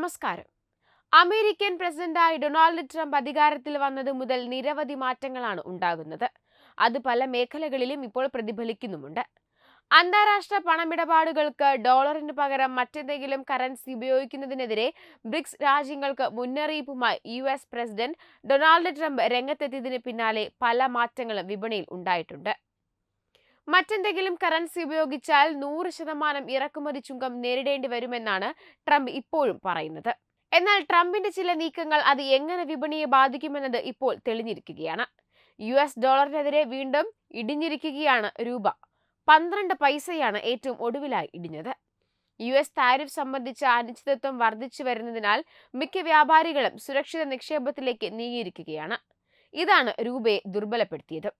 നമസ്കാരം. അമേരിക്കൻ പ്രസിഡന്റായി Donald Trump അധികാരത്തിൽ വന്നത് മുതൽ നിരവധി മാറ്റങ്ങളാണ് ഉണ്ടാകുന്നത്. അത് പല മേഖലകളിലും ഇപ്പോൾ പ്രതിഫലിക്കുന്നുമുണ്ട്. അന്താരാഷ്ട്ര പണമിടപാടുകൾക്ക് ഡോളറിന് പകരം മറ്റെന്തെങ്കിലും കറൻസി ഉപയോഗിക്കുന്നതിനെതിരെ ബ്രിക്സ് രാജ്യങ്ങൾക്ക് മുന്നറിയിപ്പുമായി U S president Donald Trump രംഗത്തെത്തിയതിന് പിന്നാലെ പല മാറ്റങ്ങളും വിപണിയിൽ ഉണ്ടായിട്ടുണ്ട്. മറ്റെന്തെങ്കിലും കറൻസി ഉപയോഗിച്ചാൽ നൂറ് ശതമാനം ഇറക്കുമതി ചുങ്കം നേരിടേണ്ടി വരുമെന്നാണ് ട്രംപ് ഇപ്പോഴും പറയുന്നത്. എന്നാൽ ട്രംപിന്റെ ചില നീക്കങ്ങൾ അത് എങ്ങനെ വിപണിയെ ബാധിക്കുമെന്നത് ഇപ്പോൾ തെളിഞ്ഞിരിക്കുകയാണ്. യു എസ് ഡോളറിനെതിരെ വീണ്ടും ഇടിഞ്ഞിരിക്കുകയാണ് രൂപ. പന്ത്രണ്ട് പൈസയാണ് ഏറ്റവും ഒടുവിലായി ഇടിഞ്ഞത്. യു എസ് താരിഫ് സംബന്ധിച്ച അനിശ്ചിതത്വം വർദ്ധിച്ചു വരുന്നതിനാൽ മിക്ക വ്യാപാരികളും സുരക്ഷിത നിക്ഷേപത്തിലേക്ക് നീങ്ങിയിരിക്കുകയാണ്. ഇതാണ് രൂപയെ ദുർബലപ്പെടുത്തിയത്.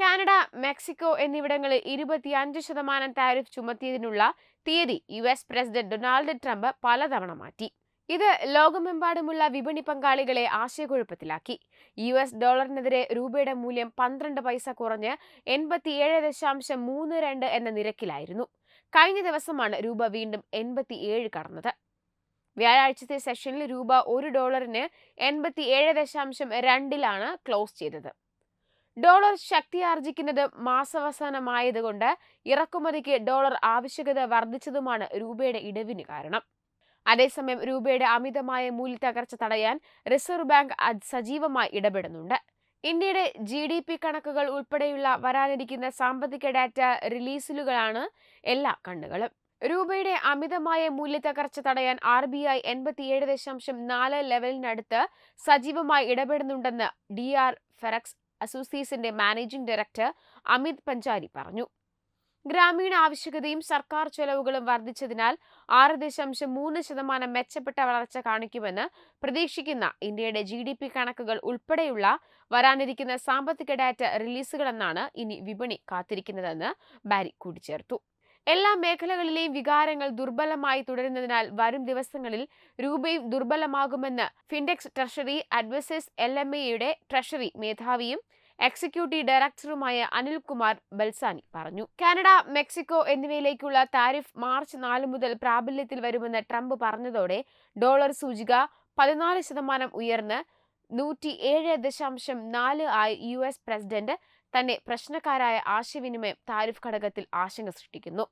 കാനഡ മെക്സിക്കോ എന്നിവിടങ്ങളിൽ ഇരുപത്തിയഞ്ച് ശതമാനം താരിഫ് ചുമത്തിയതിനുള്ള തീയതി U S president Donald Trump പലതവണ മാറ്റി. ഇത് ലോകമെമ്പാടുമുള്ള വിപണി പങ്കാളികളെ ആശയക്കുഴപ്പത്തിലാക്കി. യു എസ് ഡോളറിനെതിരെ രൂപയുടെ മൂല്യം പന്ത്രണ്ട് പൈസ കുറഞ്ഞ് എൺപത്തിയേഴ് ദശാംശം മൂന്ന് രണ്ട് എന്ന നിരക്കിലായിരുന്നു. കഴിഞ്ഞ ദിവസമാണ് രൂപ വീണ്ടും എൺപത്തിയേഴ് കടന്നത്. വ്യാഴാഴ്ചത്തെ സെഷനിൽ രൂപ ഒരു ഡോളറിന് എൺപത്തിയേഴ് ദശാംശം രണ്ടിലാണ് ക്ലോസ് ചെയ്തത്. ഡോളർ ശക്തിയാർജിക്കുന്നത് മാസാവസാനമായതുകൊണ്ട് ഇറക്കുമതിക്ക് ഡോളർ ആവശ്യകത വർദ്ധിച്ചതുമാണ് രൂപയുടെ ഇടിവിന് കാരണം. അതേസമയം രൂപയുടെ അമിതമായ മൂല്യത്തകർച്ച തടയാൻ റിസർവ് ബാങ്ക് സജീവമായി ഇടപെടുന്നുണ്ട്. ഇന്ത്യയുടെ ജി ഡി പി കണക്കുകൾ ഉൾപ്പെടെയുള്ള വരാനിരിക്കുന്ന സാമ്പത്തിക ഡാറ്റ റിലീസിലുകളാണ് എല്ലാ കണ്ണുകളും. രൂപയുടെ അമിതമായ മൂല്യത്തകർച്ച തടയാൻ ആർ ബി ഐ എൺപത്തിയേഴ് ദശാംശം നാല് ലെവലിനടുത്ത് സജീവമായി ഇടപെടുന്നുണ്ടെന്ന് ഡി ആർ ഫെറക്സ് അസോസിയേഷന്റെ മാനേജിംഗ് ഡയറക്ടർ അമിത് പഞ്ചാരി പറഞ്ഞു. ഗ്രാമീണ ആവശ്യകതയും സർക്കാർ ചെലവുകളും വർദ്ധിച്ചതിനാൽ ആറ് ദശാംശം മൂന്ന് ശതമാനം മെച്ചപ്പെട്ട വളർച്ച കാണിക്കുമെന്ന് പ്രതീക്ഷിക്കുന്ന ഇന്ത്യയുടെ ജി ഡി പി കണക്കുകൾ ഉൾപ്പെടെയുള്ള വരാനിരിക്കുന്ന സാമ്പത്തിക ഡാറ്റ റിലീസുകളെന്നാണ് ഇനി വിപണി കാത്തിരിക്കുന്നതെന്ന് ബാരി കൂട്ടിച്ചേർത്തു. എല്ലാ മേഖലകളിലെയും വികാരങ്ങൾ ദുർബലമായി തുടരുന്നതിനാൽ വരും ദിവസങ്ങളിൽ രൂപയും ദുർബലമാകുമെന്ന് Findex treasury advisors L M എയുടെ ട്രഷറി മേധാവിയും എക്സിക്യൂട്ടീവ് ഡയറക്ടറുമായ അനിൽകുമാർ ബൽസാനി പറഞ്ഞു. കാനഡ മെക്സിക്കോ എന്നിവയിലേക്കുള്ള താരിഫ് മാർച്ച് നാല് മുതൽ പ്രാബല്യത്തിൽ വരുമെന്ന് ട്രംപ് പറഞ്ഞതോടെ ഡോളർ സൂചിക പതിനാല് ശതമാനം ഉയർന്ന് നൂറ്റി ഏഴ് ദശാംശം നാല് ആയി യു എസ് പ്രസിഡന്റ് തന്നെ പ്രശ്നക്കാരായ ആശയവിനിമയം താരിഫ് ഘടകത്തിൽ ആശങ്ക സൃഷ്ടിക്കുന്നു.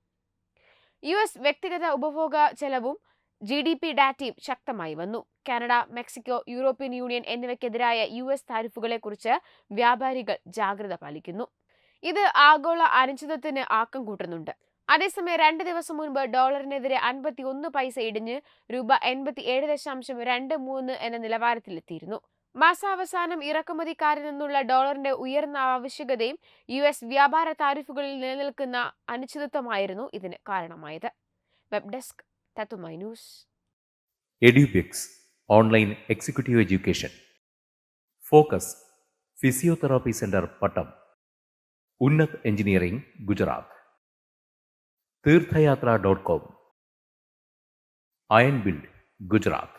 യു എസ് വ്യക്തിഗത ഉപഭോഗ ചെലവും ജി ഡി പി ഡാറ്റയും ശക്തമായി വന്നു. കാനഡ മെക്സിക്കോ യൂറോപ്യൻ യൂണിയൻ എന്നിവയ്ക്കെതിരായ യു എസ് താരിഫുകളെക്കുറിച്ച് വ്യാപാരികൾ ജാഗ്രത പാലിക്കുന്നു. ഇത് ആഗോള അനിശ്ചിതത്വത്തിന് ആക്കം കൂട്ടുന്നുണ്ട്. അതേസമയം രണ്ട് ദിവസം മുൻപ് ഡോളറിനെതിരെ അൻപത്തി ഒന്ന് പൈസ ഇടിഞ്ഞ് രൂപ എൺപത്തി ഏഴ് ദശാംശം രണ്ട് മൂന്ന് എന്ന നിലവാരത്തിലെത്തിയിരുന്നു. മാസാവസാനം ഇറക്കുമതിക്കാരിൽ നിന്നുള്ള ഡോളറിന്റെ ഉയർന്ന ആവശ്യകതയും യു എസ് വ്യാപാര താരിഫുകളിൽ നിലനിൽക്കുന്ന അനിശ്ചിതത്വമായിരുന്നു ഇതിന് കാരണമായത്. Web desk news. Edubix online executive education. Focus physiotherapy centre Pattom. Unnat engineering Gujarat. Theerthayathra dot com. Iron build Gujarat.